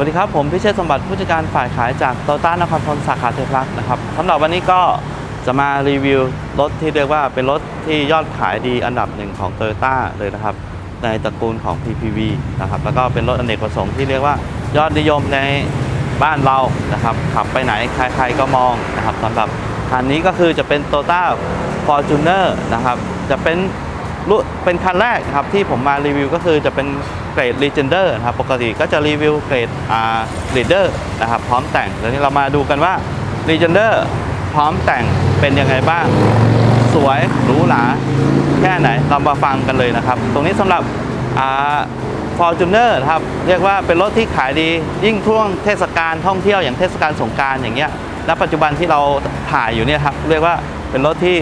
วัสดีครับผมพิเชษฐ์สมบัติผู้จัดการฝ่ายขายจากโตต้านครพนมสาขาเทพรักษ์นะครับสำหรับวันนี้ก็จะมารีวิวรถที่เรียกว่าเป็นรถที่ยอดขายดีอันดับหนึ่งของ t o y ต้าเลยนะครับ ในตระกูลของ PPV นะครับแล้วก็เป็นรถอเนกประสงค์ที่เรียกว่ายอดนิยมในบ้านเรานะครับขับไปไหนใครๆก็มองนะครับสำหรับคันนี้ก็คือจะเป็น t o ต้า Fortuner นะครับจะเป็น เป็นคันแรกนะครับที่ผมมารีวิวก็คือจะเป็นเกรด Legender นะครับปกติก็จะรีวิวเกรดอ่า Leader นะครับพร้อมแต่งเดี๋ยวนี้เรามาดูกันว่า Legender พร้อมแต่งเป็นยังไงบ้าง สวยหรูหราแค่ไหนเรามาฟังกันเลยนะครับ ตรงนี้สำหรับอ่า Fortuner นะครับเรียกว่าเป็นรถที่ขายดียิ่งช่วงเทศกาลท่องเที่ยวอย่างเทศกาลสงกรารอย่างเงี้ยและปัจจุบันที่เราถ่ายอยู่เนี่ยครับเรียกว่าเป็นรถที่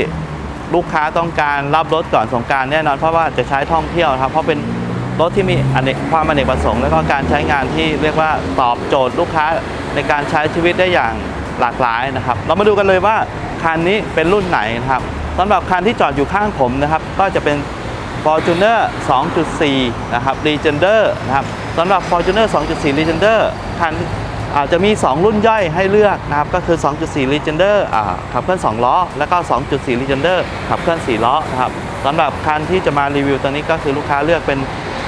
ลูกค้าต้องการรับรถก่อนสงการแน่นอนเพราะว่าจะใช้ท่องเที่ยวครับ เพราะเป็นรถที่มีอเนกความอเนกประสงค์ และก็การใช้งานที่เรียกว่าตอบโจทย์ลูกค้าในการใช้ชีวิตได้อย่างหลากหลายนะครับ เรามาดูกันเลยว่าคันนี้เป็นรุ่นไหนนะครับสำหรับคันที่จอดอยู่ข้างผมนะครับ ก็จะเป็น Fortuner 2.4 นะครับ Legender นะครับสำหรับ Fortuner 2.4 Legender คัน อาจจะมี 2 รุ่นย่อยให้เลือกนะครับก็คือ 2.4 Legender อ่าขับเคลื่อน 2 ล้อ แล้วก็ 2.4 Legender ขับเคลื่อน 4 ล้อนะครับสำหรับคันที่จะมารีวิวตัวนี้ก็คือลูกค้าเลือกเป็น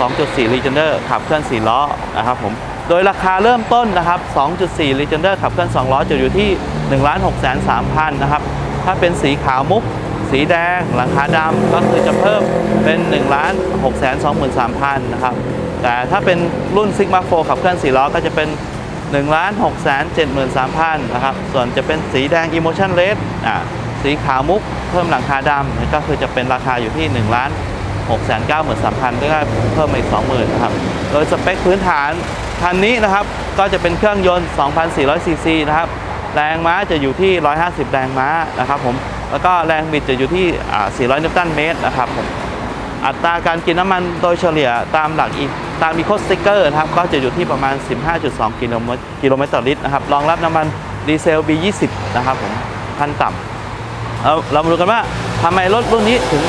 2.4 Legender ขับเคลื่อน 4 ล้อนะครับผมโดยราคาเริ่มต้นนะครับ 2.4 Legender ขับเคลื่อน 2 ล้อจะอยู่ที่ 1 6 3 0 0 0 นะครับ ถ้าเป็นสีขาวมุก สีแดง หลังคาดำก็คือจะเพิ่มเป็น 1 6 2 3 0 0 0 นะครับ แต่ถ้าเป็นรุ่น Sigma 4 ขับเคลื่อน 4 ล้อก็จะเป็น 1 6 7 3 0 0 0นะครับ ส่วนจะเป็นสีแดง Emotion Red อ่าสีขาวมุกเพิ่มหลังคาดำก็คือจะเป็นราคาอยู่ที่ 1 6 9 3 0 0 0ก็ได้เพิ่มมาอีก 20,000นะครับ โดยสเปคพื้นฐานคันนี้นะครับ ก็จะเป็นเครื่องยนต์ 2,400 ซีซีนะครับ แรงม้าจะอยู่ที่ 150 แรงม้านะครับผม แล้วก็แรงบิดจะอยู่ที่อ่า400 นิวตันเมตรนะครับผม อัตราการกินน้ำมันโดยเฉลี่ยตามหลักอี ตามอีโคสติกเกอร์นะครับก็จะอยู่ที่ประมาณ 15.2 กิโลเมตรกิโลเมตรต่อลิตรนะครับรองรับน้ำมันดีเซล B20 นะครับผมขั้นต่ำเราเรามาดูกันว่าทำไมรถรุ่นนี้ถึง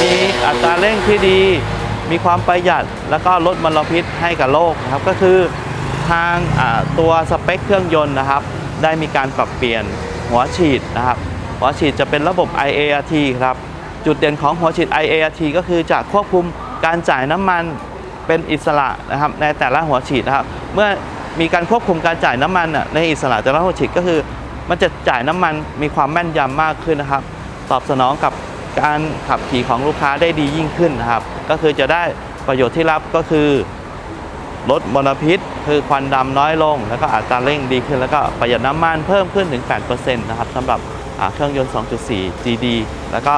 มีอัตราเร่งที่ดี มีความประหยัด แล้วก็ลดมลพิษให้กับโลกนะครับก็คือทางตัวสเปคเครื่องยนต์นะครับ ได้มีการปรับเปลี่ยนหัวฉีดนะครับ หัวฉีดจะเป็นระบบ IART ครับ จุดเด่นของหัวฉีด IART ก็คือจะควบคุมการจ่ายน้ำมัน เป็นอิสระนะครับในแต่ละหัวฉีดนะครับ เมื่อมีการควบคุมการจ่ายน้ำมันในอิสระแต่ละหัวฉีดก็คือ มันจะจ่ายน้ำมันมีความแม่นยำมากขึ้นนะครับ ตอบสนองกับการขับขี่ของลูกค้าได้ดียิ่งขึ้นนะครับ ก็คือจะได้ประโยชน์ที่รับก็คือลดมลพิษ คือควันดำน้อยลง แล้วก็อัตราเร่งดีขึ้น แล้วก็ประหยัดน้ำมันเพิ่มขึ้นถึง 8%นะครับสำหรับเครื่องยนต์ 2.4 GD แล้วก็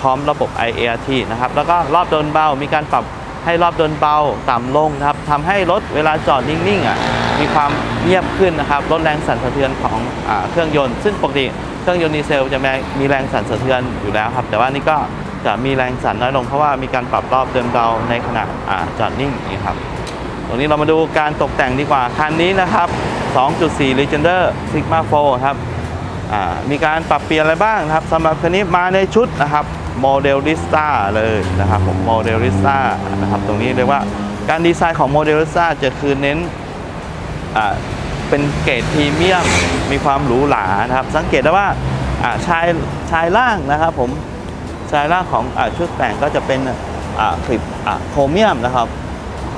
พร้อมระบบ IART นะครับ แล้วก็รอบโดนเบา มีการปรับ ให้รอบดนเบาต่ำลงนะครับทำให้รถเวลาจอดนิ่งๆอะมีความเงียบขึ้นนะครับลดแรงสั่นสะเทือนของอเครื่องยนต์ ซึ่งปกติเครื่องยนต์ดีเซลจะมีแรงสั่นสะเทือนอยู่แล้วครับ แต่ว่านี่ก็จะมีแรงสั่นน้อยลงเพราะว่ามีการปรับรอบเดินเบาในขณะอจอดนิ่งนี่ครับตรงนี้เรามาดูการตกแต่งดีกว่าคันนี้นะครับ 2.4 Legender Sigma 4 ครับมีการปรับเปลี่ยนอะไรบ้างครับสำหรับคันนี้มาในชุดนะครับ โมเดล i ิสตาเลยนะครับผมโมเดล i ิสตานะครับตรงนี้เรียกว่าการดีไซน์ของโมเดล i ิสตาจะคือเน้นเป็นเกรดพรีเมียมมีความหรูหรานะครับ สังเกตได้ว่าชายชายล่างนะครับผมชายล่างของอชุดแต่งก็จะเป็นคลิปโครเมียมนะครับ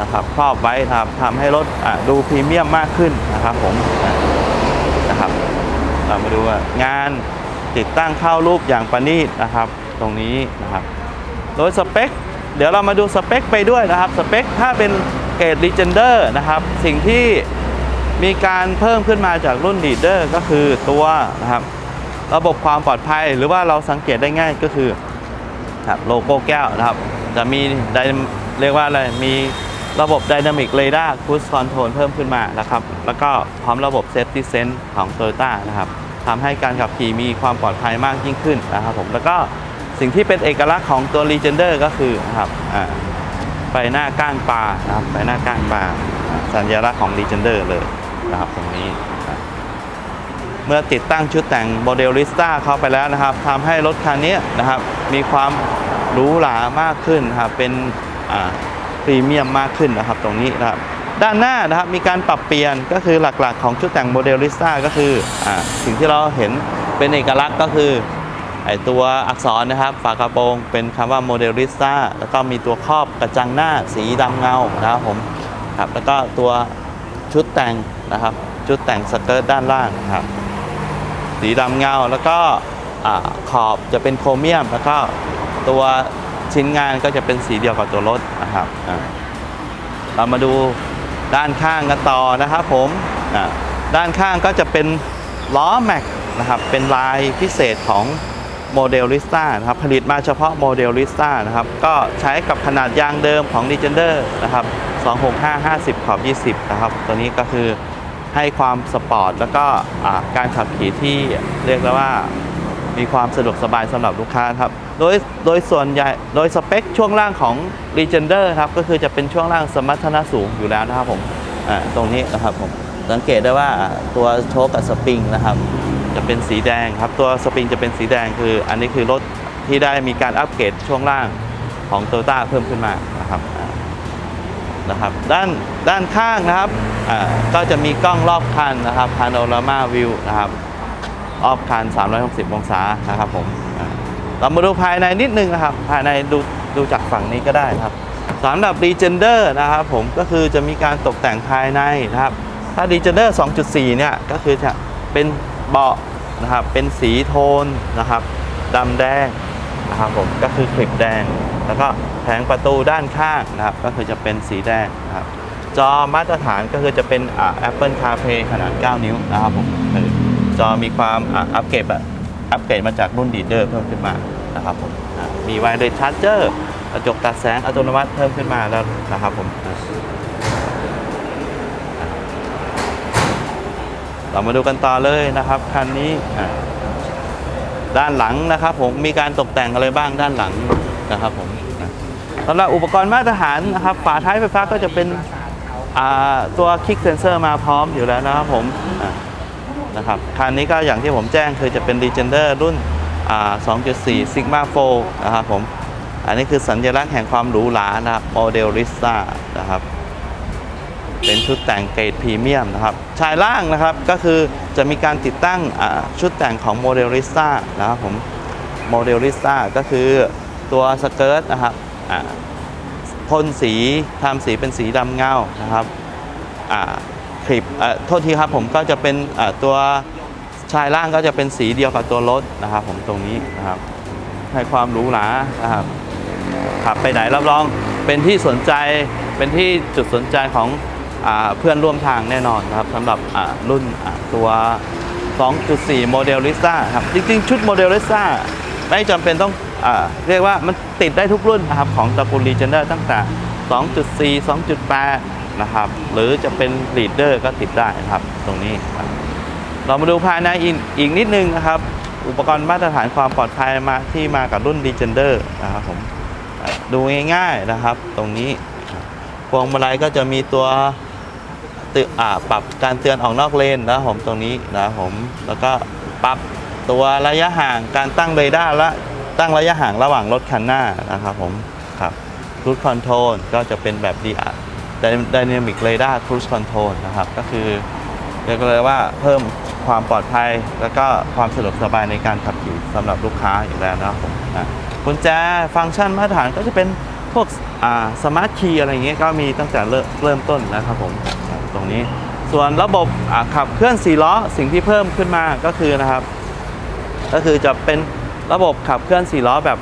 นะครับครอบไว้ครับทำให้รถดูพรีเมียมมากขึ้นนะครับผมนะครับเรามาดูงานติดตั้งเข้ารูปอย่างประณีตนะครับ ตรงนี้นะครับโดยสเปคเดี๋ยวเรามาดูสเปคไปด้วยนะครับสเปคถ้าเป็นเกรด Legender นะครับ สิ่งที่มีการเพิ่มขึ้นมาจากรุ่น Leader ก็คือตัวนะครับระบบความปลอดภัยหรือว่าเราสังเกตได้ง่ายก็คือครับโลโก้แก้วนะครับ จะมีเรียกว่าอะไรมีระบบ Dynamic Radar Cruise Control เพิ่มขึ้นมานะครับ แล้วก็พร้อมระบบ Safety Sense ของ Toyota นะครับทำให้การขับขี่มีความปลอดภัยมากยิ่งขึ้นนะครับผมแล้วก็ สิ่งที่เป็นเอกลักษณ์ของตัว Legender ก็คือนะครับไฟหน้าก้านปลานะครับไฟหน้าก้านปลาสัญลักษณ์ของ Legender เลยนะครับตรงนี้ เมื่อติดตั้งชุดแต่งโมเดลลิสต้าเข้าไปแล้วนะครับทำให้รถคันนี้นะครับ มีความหรูหรามากขึ้นนครับเป็นพรีเมียมมากขึ้นนะครับตรงนี้นะครับด้านหน้านะครับมีการปรับเปลี่ยนก็คือหลักๆ ของชุดแต่งโมเดลลิสต้าก็คืออสิ่งที่เราเห็นเป็นเอกลักษณ์ก็คือ ไอตัวอักษรนะครับ ฝากระโปรงเป็นคำว่าโมเดลลิสต้าแล้วก็มีตัวครอบกระจังหน้าสีดำเงานะครับผมครับแล้วก็ตัวชุดแต่งนะครับ ชุดแต่งสเกิร์ตด้านล่างนะครับ สีดำเงาแล้วก็ขอบจะเป็นโครเมียม แล้วก็ตัวชิ้นงานก็จะเป็นสีเดียวกับตัวรถนะครับอ่าเรามาดูด้านข้างกันต่อนะครับผมอ่าด้านข้างก็จะเป็นล้อแม็กนะครับเป็นลายพิเศษของ โมเดลลิสต้านะครับผลิตมาเฉพาะโมเดลลิสต้านะครับก็ใช้กับขนาดยางเดิมของ d e g e n d e r นะครับ265 50 ขอบ 20 นะครับ ตัวนี้ก็คือให้ความสปอร์ตแล้วก็การขับขี่ที่เรียกได้ว่ามีความสะดวกสบายสำหรับลูกค้าครับ โดยโดยส่วนใหญ่โดยสเปคช่วงล่างของ r e g e n d e r ครับก็คือจะเป็นช่วงล่างสมรรถนะสูงอยู่แล้วนะครับผมตรงนี้นะครับผมสังเกตได้ว่าตัวโชคกับสปริงนะครับ จะเป็นสีแดงครับ ตัวสปริงจะเป็นสีแดงคือ อันนี้คือรถที่ได้มีการอัปเกรดช่วงล่างของ t o y o t a เพิ่มขึ้นมานะครับนะครับด้านด้านข้างนะครับก็จะมีกล้องรอบคันนะครับพาโนรามาวิวนะครับรอบคัน 360 องศานะครับผมอ่าเรามาดูภายในนิดนึงนะครับ ภายในดูดูจากฝั่งนี้ก็ได้ครับสำหรับ r e g e n d e r นะครับผมก็คือจะมีการตกแต่งภายในนะครับ ถ้า r e g e n d e r 2.4 เนี่ยก็คือจะเป็น เบาะนะครับเป็นสีโทนนะครับดำแดงนะครับผมก็คือคลิปแดง แล้วก็แผงประตูด้านข้างนะครับ ก็คือจะเป็นสีแดงนะครับจอมาตรฐานก็คือจะเป็นอ่า Apple CarPlay ขนาด 9 นิ้วนะครับผมจอมีความอัปเกรดอัปเกรดมาจากรุ่นดีเดอร์เพิ่มขึ้นมานะครับผมมีไวเลสชาร์จเจอร์กระจกตัดแสงอัตโนมัติเพิ่มขึ้นมาแล้วนะครับผม เรามาดูกันต่อเลยนะครับคันนี้ด้านหลังนะครับผมมีการตกแต่งอะไรบ้างด้านหลังนะครับผมสำหรับอุปกรณ์มาตรฐานนะครับฝาท้ายไฟฟ้าก็จะเป็นตัวคลิกเซนเซอร์มาพร้อมอยู่แล้วนะครับผมนะครับคันนี้ก็อย่างที่ผมแจ้งคือจะเป็น Legender รุ่น 2.4 Sigma 4นะครับผม อันนี้คือสัญลักษณ์แห่งความหรูหรานะครับโมเดลลิสตานะครับ เป็นชุดแต่งเกรดพรีเมียมนะครับชายล่างนะครับก็คือจะมีการติดตั้งชุดแต่งของโมเดลลิสตานะครับผมโมเดลลิสตาก็คือตัวสเกิร์ตนะครับพ่นสีทำสีเป็นสีดำเงานะครับคลิปเอ่อโทษทีครับผมก็จะเป็นตัวชายล่างก็จะเป็นสีเดียวกับตัวรถนะครับผมตรงนี้นะครับให้ความหรูหรานะครับขับไปไหนรับรองเป็นที่สนใจเป็นที่จุดสนใจของ เพื่อนร่วมทางแน่นอนครับสำหรับรุ่นตัว 2.4 โมเดลลิซ่าครับจริงๆ ชุดโมเดลลิซ่าไม่จำเป็นต้องอเรียกว่ามันติดได้ทุกรุ่นนะครับของตระกูล Legender ตั้งแต่ 2.4 2.8 นะครับ หรือจะเป็น Leader ก็ติดได้นะครับตรงนี้ครับเรามาดูภายในอีกอีกนิดนึงนะครับ อุปกรณ์มาตรฐานความปลอดภัยมาที่มากับรุ่น Legender นะครับผมดูง่ายๆนะครับ ตรงนี้พวงมาลัยก็จะมีตัว ปรับการเตือนออกนอกเลนนะครับผมตรงนี้นะครับผมแล้วก็ปรับตัวระยะห่างการตั้งเรดาร์และตั้งระยะห่างระหว่างรถคันหน้านะครับผมครับครู e คอนโทรลก็จะเป็นแบบ DR Dynamic Radar Cruise Control นะครับก็คือเรียกเลยว่าเพิ่มความปลอดภัย แล้วก็ความสะดวกสบายในการขับขี่สำหรับลูกค้าอยู่แล้วนะครับผมนะกุญแจฟังก์ชันมาตรฐานก็จะเป็นพวกสมาร์ทคีย์อะไรเงี้ยก็มีตั้งแต่เริ่มต้นนะครับผม ตรงนี้ ส่วนระบบอ่าขับเคลื่อน4ล้อสิ่งที่เพิ่มขึ้นมาก็คือนะครับ ก็คือจะเป็นระบบขับเคลื่อน4ล้อแบบ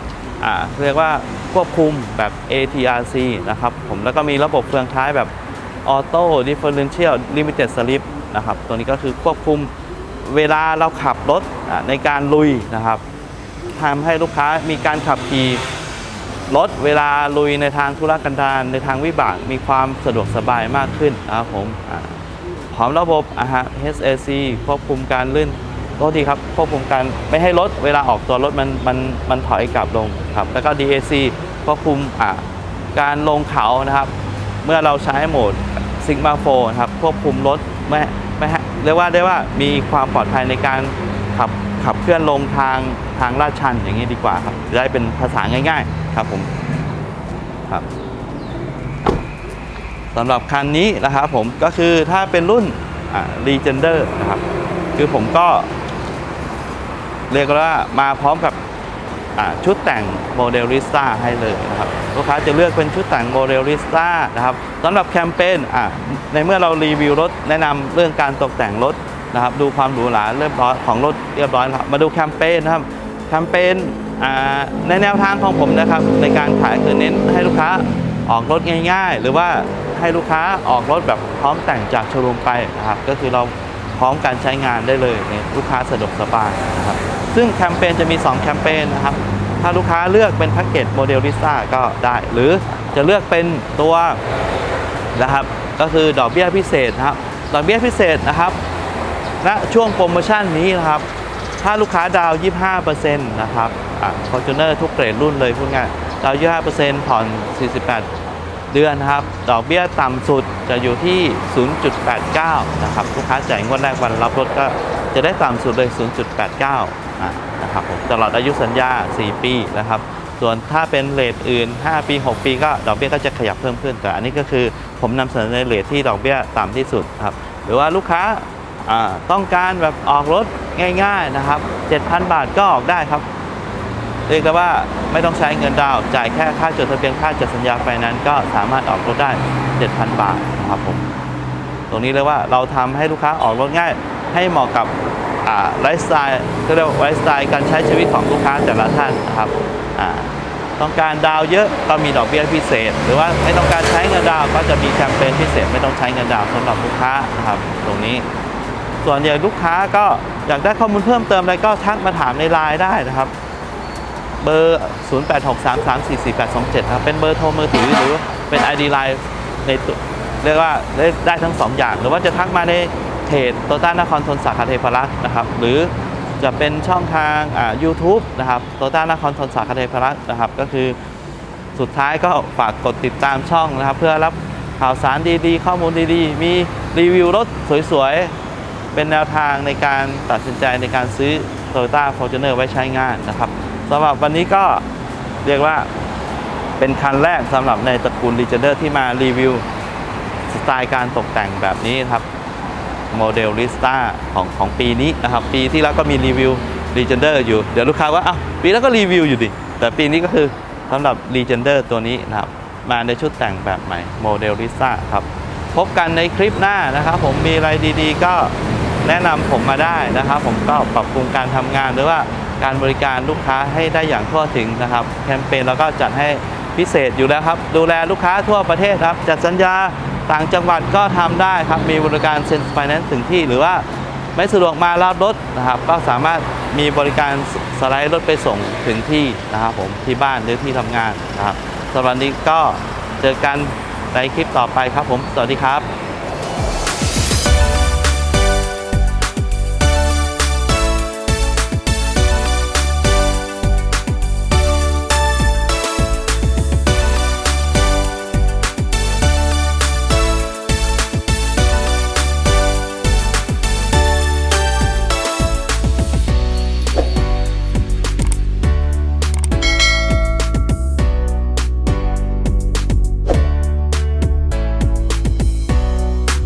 เรียกว่าควบคุมแบบ ATRC นะครับผมแล้วก็มีระบบเฟืองท้ายแบบ Auto Differential Limited Slip นะครับตัวนี้ก็คือควบคุมเวลาเราขับรถในการลุยนะครับทำให้ลูกค้ามีการขับขี่ รถเวลาลุยในทางธุรกันดารในทางวิบากมีความสะดวกสบายมากขึ้นนะครับผมพร้อมระบบอะฮะ HAC ควบคุมการลื่นโทษทีครับควบคุมการไม่ให้รถเวลาออกตัวรถมันมันมันถอยกลับลงครับแล้วก็ DAC ควบคุมอะการลงเขานะครับ เมื่อเราใช้โหมด Sigma 4นะครับควบคุมรถไม่ไม่เรียกว่าได้ว่ามีความปลอดภัยในการขับขับเคลื่อนลงทางทางลาดชันอย่างนี้ดีกว่าครับจะได้เป็นภาษาง่าย ๆ ครับผมครับสำหรับคันนี้นะครับผมก็คือถ้าเป็นรุ่นอ่า Legender นะครับ คือผมก็ เรียกว่ามาพร้อมกับชุดแต่งโมเดลลิสต้าให้เลยนะครับลูกค้าจะเลือกเป็นชุดแต่งโมเดลลิสต้านะครับสำหรับแคมเปญในเมื่อเรารีวิวรถแนะนำเรื่องการตกแต่งรถนะครับ ดูความหรูหราเรียบร้อยของรถเรียบร้อยครับมาดูแคมเปญนะครับแคมเปญ ในแนวทางของผมนะครับในการขายคือเน้นให้ลูกค้าออกรถง่าย ๆ หรือว่าให้ลูกค้าออกรถแบบพร้อมแต่งจากโชว์รูมไปนะครับก็คือเราพร้อมการใช้งานได้เลยเนี่ยลูกค้าสะดวกสบายนะครับซึ่งแคมเปญจะมี 2 แคมเปญนะครับ ถ้าลูกค้าเลือกเป็นแพ็กเกจโมเดลลิซ่าก็ได้ หรือจะเลือกเป็นตัวนะครับก็คือดอกเบี้ยพิเศษนะครับดอกเบี้ยพิเศษนะครับณช่วงโปรโมชั่นนี้นะครับ ถ้าลูกค้าดาวน์25%นะครับ ฟอร์จูเนอร์ทุกเกรดรุ่นเลยพูดง่ายดาวน์25%ผ่อน 48 เดือนนะครับ ดอกเบี้ยต่ำสุดจะอยู่ที่ 0.89 นะครับ ลูกค้าจ่ายงวดแรกวันรับรถก็จะได้ต่ำสุดเลย 0.89อ่านะครับผมตลอดอายุสัญญา 4 ปีนะครับ ส่วนถ้าเป็นเลทอื่น 5 ปี 6 ปีก็ดอกเบี้ยก็จะขยับเพิ่มขึ้น แต่อันนี้ก็คือผมนำเสนอในเลทที่ดอกเบี้ยต่ำที่สุดครับ หรือว่าลูกค้าอ่าต้องการแบบออกรถง่าย ๆ นะครับ 7,000 บาทก็ออกได้ครับ เรียกได้ว่าไม่ต้องใช้เงินดาวจ่ายแค่ค่าจดทะเบียนค่าจัดสัญญาไฟนั้นก็สามารถออกรถได้ 7,000 บาทนะครับผมตรงนี้เลยว่าเราทำให้ลูกค้าออกรถง่าย ให้เหมาะกับไลฟ์สไตล์ก็เรียกว่าไลฟ์สไตล์การใช้ชีวิตของลูกค้าแต่ละท่านนะครับต้องการดาวเยอะก็มีดอกเบี้ยพิเศษ หรือว่าไม่ต้องการใช้เงินดาวก็จะมีแคมเปญพิเศษ ไม่ต้องใช้เงินดาวสำหรับลูกค้านะครับ ตรงนี้ ส่วนใหญ่ลูกค้าก็อยากได้ข้อมูลเพิ่มเติมอะไรก็ทักมาถามในไลน์ได้นะครับ เบอร์ 0863344827 ครับ เป็นเบอร์โทรมือถือหรือเป็น ID Line ในเรียกว่าได้ทั้ง 2 อย่าง หรือว่าจะทักมาในเพจโตต้านครทนสาขาเทพรักษ์นะครับ หรือจะเป็นช่องทางอ่า YouTube นะครับโตต้านครทนสาขาเทพรักษ์นะครับ ก็คือสุดท้ายก็ฝากกดติดตามช่องนะครับ เพื่อรับข่าวสารดีๆ ข้อมูลดีๆ มีรีวิวรถสวยๆ เป็นแนวทางในการตัดสินใจในการซื้อ Toyota Fortuner ไว้ใช้งานนะครับ สำหรับวันนี้ก็เรียกว่าเป็นคันแรกสำหรับในตระกูล Legender ที่มารีวิวสไตล์การตกแต่งแบบนี้ครับโมเดลลิสต้าของของปีนี้นะครับ ปีที่แล้วก็มีรีวิว Legender อยู่ เดี๋ยวลูกค้าว่าอ้าวปีแล้วก็รีวิวอยู่ดิ แต่ปีนี้ก็คือสำหรับ Legender ตัวนี้นะครับ มาในชุดแต่งแบบใหม่โมเดลลิซ่าครับ พบกันในคลิปหน้านะครับ ผมมีอะไรดีๆ ก็แนะนำผมมาได้นะครับ ผมก็ปรับปรุงการทำงานหรือว่า การบริการลูกค้าให้ได้อย่างทั่วถึงนะครับ แคมเปญเราก็จัดให้พิเศษอยู่แล้วครับ ดูแลลูกค้าทั่วประเทศครับ จัดสัญญาต่างจังหวัดก็ทำได้ครับ มีบริการเซ็นไฟแนนซ์ถึงที่หรือว่าไม่สะดวกมารับรถนะครับ ก็สามารถมีบริการสไลด์รถไปส่งถึงที่นะครับผมที่บ้านหรือที่ทำงานนะครับสำหรับวันนี้ก็เจอกันในคลิปต่อไปครับผม สวัสดีครับ